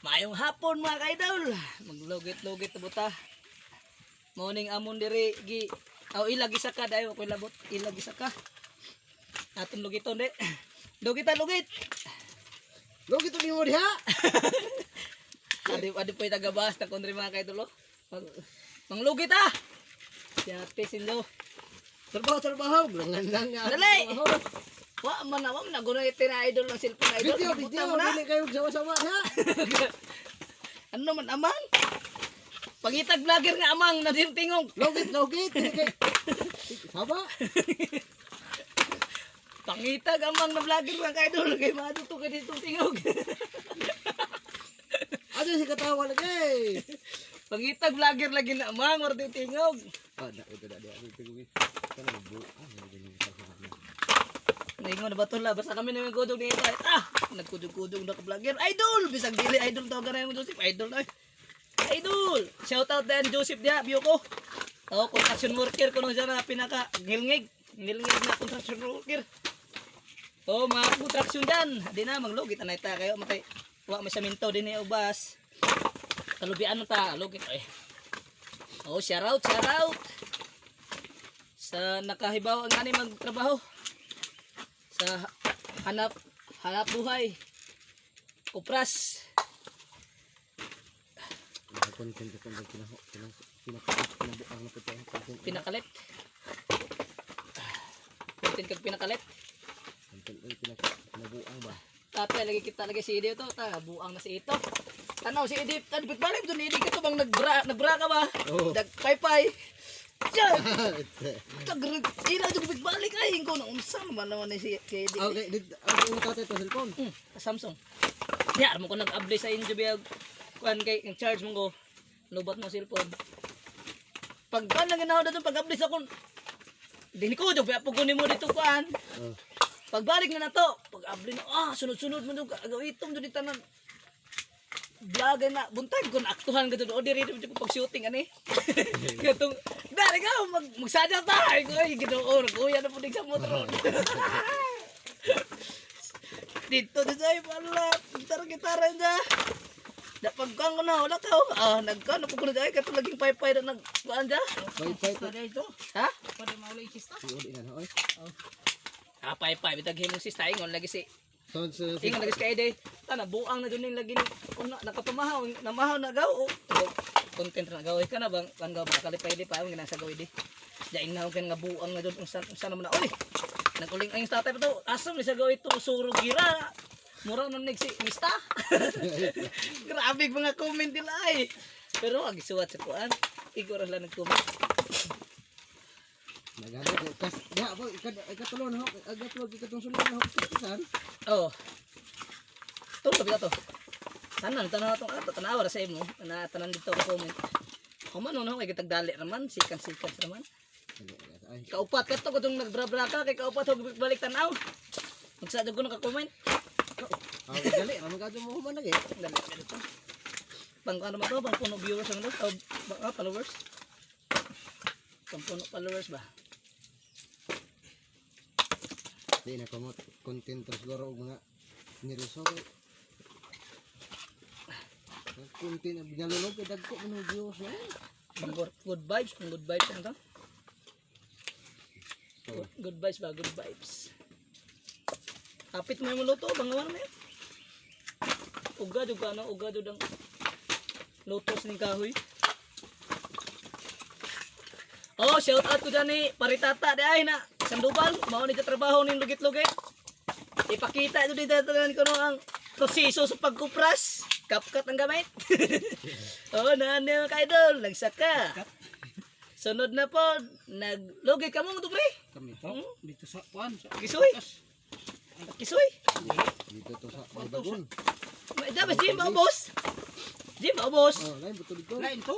Mayong hapon mga kaidol. Maglugit-lugit buta. Morning amon diri gi aw ilag isa ka dayo ko labot ilag isa ka. Aton lugiton de. Lugit lugit. Lo gitu ni mo diha. Adi adi po tagabas na kundri mga kaidol. oh. Mag manglugit ah. Si Ate Sinjo. Trabaho trabaho, lang nga. Dali! Wa man na wa man na guna itina idol ng cellphone idol. Video, video, na. dili kayo sama-sama ha. Ano man amang? Pangitag vlogger nga amang na din tingog. Logit, logit. Sama. Pangitag amang na vlogger nga kay idol kay maado to kay dito tingog. Ano si katawa lagi? Pangitag vlogger lagi na amang din tingog. Ah, da ito da dia. Ito ko. Kana bu. Ah, ganyan pa sa kanya. Naingon na ba to la basta kami na kudog ni. Ah, nagkudog-kudog na ka vlogger. Idol, bisag dili idol to ganay mo Joseph idol na. Idol. Shout out din Joseph dia biyo ko. Oh, construction worker ko no siya na pinaka ngilngig. Ngilngig na construction worker. Oh, mga construction dyan. Di na, maglugit na ita kayo. Matay, wa may saminto din ni ubas. Kalubian mo ta, lugit eh. Oh, shout out, shout out. Sa nakahibaw ang ani magtrabaho. Sa hanap hanap buhay. Kupras. Pinakalit. Content kag pinakalit. Pinabuang ba. Tapos lagi kita lagi si Idi to, ta buang na si ito. Tanaw si Idi, tan balik to ni Idi ka to bang nagbra nagbra ka ba? Oo. Dag. Kag ina jud balik ay ko na unsa man naman ni si si Idi. Okay, did ang una tatay to cellphone. Hmm, Samsung. Ya, mo ko nag-apply sa inyo biag kuan kay ang charge mo ko. Lubat mo cellphone. Pag kan lang ginawa daw pag-apply sa kon. Dini ko jud pa kunin mo dito kuan. Oh. Pagbalik na na to, pag-apply na, ah, sunod-sunod mo doon, agawitom doon itanan. Vlog na, buntag ko na aktuhan ka doon, o diri dito ko pag-shooting, ani. Gatong, dari ka, mag, magsadya ta, ay ko, ay, ginoo, nag-uya na po din sa motor. dito, dito, ay, pala, gitar-gitara niya. Da pagkang ko na, wala ka, oh. ah, nagka, napukunan dyan, kato laging pay-pay na nag, kuan dyan. Wi-Fi to. ito? Ha? Iod ina na oy. Ah, pay-pay, bitag himong sis, tayo, lagi si, Ingon lagi kay Ede. Tana buang na dun yung lagi ni una nakapamahaw, namahaw na gaw. Oh. Content na gaw ka na bang kan gaw kalipay di pa ang ginasa gaw di. Daing na kan nga buang na dun kung saan naman na. Oy. Naguling ang tatay pa to. Asam ni sa gaw ito suro gira. Mura nang nagsi mista. Grabe mga comment nila ay. Pero agi suwat sa kuan. Igor lang nag-comment. Ko kas diha po ikad ikatulo na ho. Agat wag ikatong sulod na ho. Kasan? Oh. Tulo bitaw to. Tanan tanan atong ato tanawa ra sa imo. Na tanan dito ka comment. Kumano no kay kitagdali raman sikan sikan raman. Ay. Kaupat ka to katong nagbra-bra ka kay kaupat og balik tanaw. Magsa ko naka-comment. Ah, dali, ramon ka mo man lagi. Dali dito. Pang ano ba to? Pang puno viewers ano to? O ba- ah, followers? Pang puno followers ba? Di na komot content to siguro mga nireso. Content na binalulog kay dagko mo views na. Good, vibes, pang good vibes ano to? Good, vibes ba? Good vibes. Kapit mo yung luto, bangawan mo yun. Uga, duga, ano? Uga, dudang lutos ni kahoy. Oh, shout out ko dyan Paritata di ay na Sandoval, mao ni sa trabaho ni lugit-lugit. Ipakita ito dito ko no ang proseso sa pagkupras. Kapkat ang gamit. oh, nani mga ka-idol, nagsaka. Sunod na po, naglugit ka mo mo pre. Kami Hmm? dito sa kuan Kisoy. Kisoy. dito to sa. May dapat Jim ba boss? Jim ba boss? Oh, lain betul dito. lain to